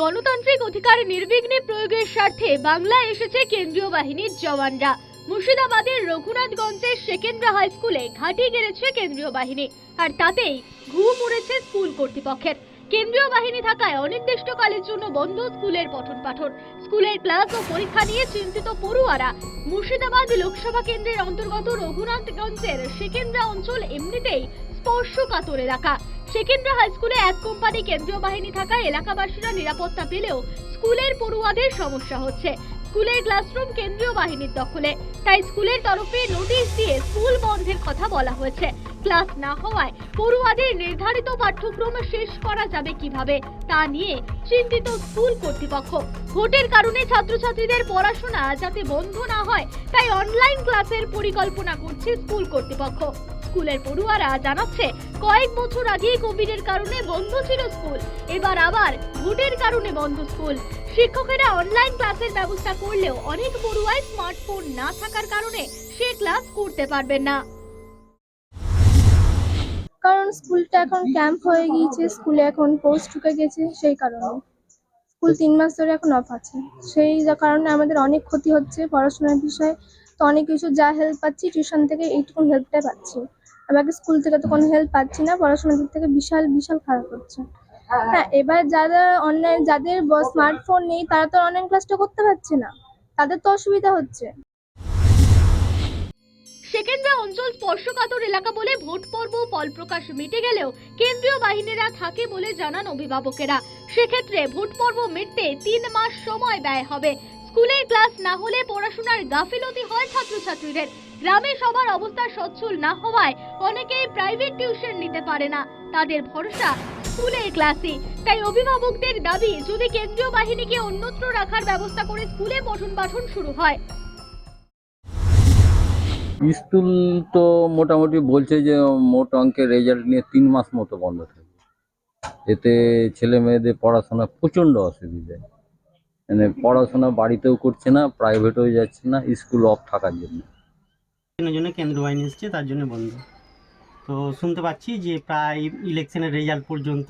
গণতান্ত্রিক অধিকার নির্বিঘ্নে প্রয়োগের স্বার্থে বাংলায় এসেছে কেন্দ্রীয় বাহিনীর জওয়ানরা। মুর্শিদাবাদের রঘুনাথগঞ্জের সেকেন্দ্রা হাই স্কুলে ঘাঁটি গেড়েছে কেন্দ্রীয় বাহিনী, আর তাতেই ঘুম উড়েছে স্কুল কর্তৃপক্ষের। কেন্দ্রীয় বাহিনী থাকায় অনির্দিষ্টকালের জন্য বন্ধ স্কুলের পঠন পাঠন স্কুলের ক্লাস ও পরীক্ষা নিয়ে চিন্তিত পড়ুয়ারা। মুর্শিদাবাদ লোকসভা কেন্দ্রের অন্তর্গত রঘুনাথগঞ্জের সেকেন্দ্রা অঞ্চল এমনিতেই স্পর্শকাতর এলাকা সেকেন্দ্রা হাই এক কোম্পানি কেন্দ্রীয় বাহিনী থাকায় এলাকাবাসীরা নিরাপত্তা পেলেও স্কুলের পড়ুয়াদের সমস্যা হচ্ছে। স্কুলের ক্লাসরুম কেন্দ্রীয় বাহিনীর দখলে। তাই স্কুলের তরফে নোটিশ দিয়ে স্কুল বন্ধের কথা বলা হয়েছে। ক্লাস না হওয়ায় পড়ুয়াদের নির্ধারিত পাঠ্যক্রম শেষ করা যাবে কীভাবে তা নিয়ে চিন্তিত স্কুল কর্তৃপক্ষ। ভোটের কারণে ছাত্রছাত্রীদের পড়াশোনা যাতে বন্ধ না হয়, তাই অনলাইন ক্লাসের পরিকল্পনা করছে স্কুল কর্তৃপক্ষ। স্কুলের পড়ুয়ারা জানাচ্ছে, কয়েক বছর আগেই কোভিডের কারণে বন্ধ ছিল স্কুল। এবার আবার ভোটের কারণে বন্ধ স্কুল। শিক্ষকেরা অনলাইন ক্লাসের ব্যবস্থা করলেও অনেক পড়ুয়ায় স্মার্টফোন না থাকার কারণে সে ক্লাস করতে পারবেন না। কারণ স্কুলটা এখন ক্যাম্প হয়ে গিয়েছে, স্কুলে এখন পোস্ট ঢুকে গেছে সেই কারণে। স্কুল তিন মাস ধরে এখন অফ আছে। সেই কারণে আমাদের অনেক ক্ষতি হচ্ছে পড়াশোনার বিষয়ে। তো অনেক কিছু যা হেল্প পাচ্ছি টিউশন থেকে এইটুকু হেল্পটা পাচ্ছি। আমাকে স্কুল থেকে তো কোনো হেল্প পাচ্ছি না, পড়াশোনার দিক থেকে বিশাল বিশাল খারাপ হচ্ছে। হ্যাঁ এবার যারা অনলাইন যাদের স্মার্টফোন নেই, তারা তো অনলাইন ক্লাসটা করতে পারছে না। তাদের তো অসুবিধা হচ্ছে। সেকেন্দ্রা অঞ্চল স্পর্শকাতর এলাকা বলে ভোট পর্ব ফলপ্রকাশ মিটে গেলেও কেন্দ্রীয় বাহিনীরা থাকে বলে জানান অভিভাবকেরা। সেক্ষেত্রে ভোট পর্ব মিটতে তিন মাস সময় ব্যয় হবে। স্কুলের ক্লাস না হলে পড়াশোনার গাফিলতি হয় ছাত্রছাত্রীদের। গ্রামে সবার অবস্থা সচ্ছল না হওয়ায় অনেকেই প্রাইভেট টিউশন নিতে পারে না। তাদের ভরসা স্কুলের ক্লাসে তাই অভিভাবকদের দাবি, যদি কেন্দ্রীয় বাহিনীকে অন্যত্র রাখার ব্যবস্থা করে স্কুলে পঠন পাঠন শুরু হয়। স্কুল তো মোটামুটি বলছে যে মোট অঙ্কের রেজাল্ট নিয়ে তিন মাস মতো বন্ধ থাকবে এতে ছেলে মেয়েদের পড়াশোনা প্রচণ্ড অসুবিধা। মানে পড়াশোনা বাড়িতেও করছে না প্রাইভেটেও যাচ্ছে না স্কুল অফ থাকার জন্য। জন্য কেন্দ্র বাহিনী এসছে, তার জন্য বন্ধ। তো শুনতে পাচ্ছি যে প্রায় ইলেকশনের রেজাল্ট পর্যন্ত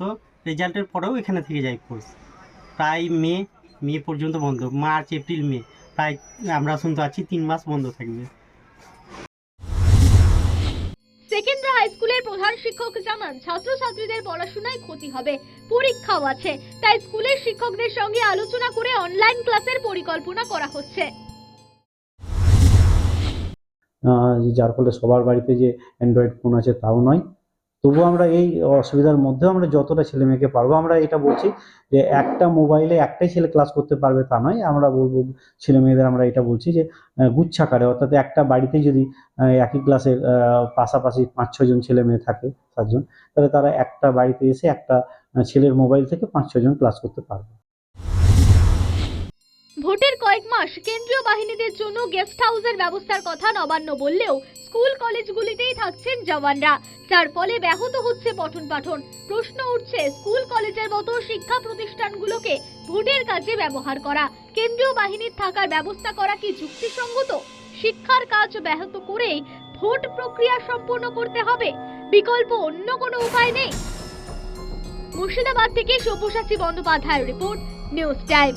রেজাল্টের পরেও এখানে থেকে যায় কোর্স প্রায় মে মে পর্যন্ত বন্ধ, মার্চ, এপ্রিল, মে। প্রায় আমরা শুনতে পাচ্ছি তিন মাস বন্ধ থাকবে। সেকেন্দ্রা হাই স্কুলের প্রধান শিক্ষক জানান, ছাত্রছাত্রীদের পড়াশোনায় ক্ষতি হবে, পরীক্ষাও আছে। তাই স্কুলের শিক্ষকদের সঙ্গে আলোচনা করে অনলাইন ক্লাসের পরিকল্পনা করা হচ্ছে। যার ফলে সবার বাড়িতে যে অ্যান্ড্রয়েড ফোন আছে, তাও নয়। তবুও আমরা এই অসুবিধার মধ্যেও আমরা যতটা ছেলে মেয়েকে পারব, আমরা এটা বলছি যে একটা মোবাইলে একটাই ছেলে ক্লাস করতে পারবে তা নয়, আমরা বলব ছেলে মেয়েদের আমরা এটা বলছি যে গুচ্ছাকারে অর্থাৎ একটা বাড়িতে যদি একই ক্লাসে পাশাপাশি পাঁচ ছজন ছেলে মেয়ে থাকে, সাতজন, তাহলে তারা একটা বাড়িতে এসে একটা ছেলের মোবাইল থেকে পাঁচ ছজন ক্লাস করতে পারবে। ভোটের কয়েক মাস কেন্দ্রীয় বাহিনীদের জন্য গেস্ট হাউসের ব্যবস্থার কথা নবান্ন বললেও স্কুল কলেজগুলিতেই থাকছেন জওয়ানরা। যার ফলে ব্যাহত হচ্ছে পঠন পাঠন। প্রশ্ন উঠছে, স্কুল কলেজের মতো শিক্ষা প্রতিষ্ঠানগুলোকে ভোটের কাজে ব্যবহার করা। কেন্দ্রীয় বাহিনীর থাকার ব্যবস্থা করা কি যুক্তিসঙ্গত? শিক্ষার কাজ ব্যাহত করেই ভোট প্রক্রিয়া সম্পন্ন করতে হবে? বিকল্প অন্য কোনো উপায় নেই? মুর্শিদাবাদ থেকে সব্যসাচী বন্দ্যোপাধ্যায়ের রিপোর্ট, নিউজ টাইম।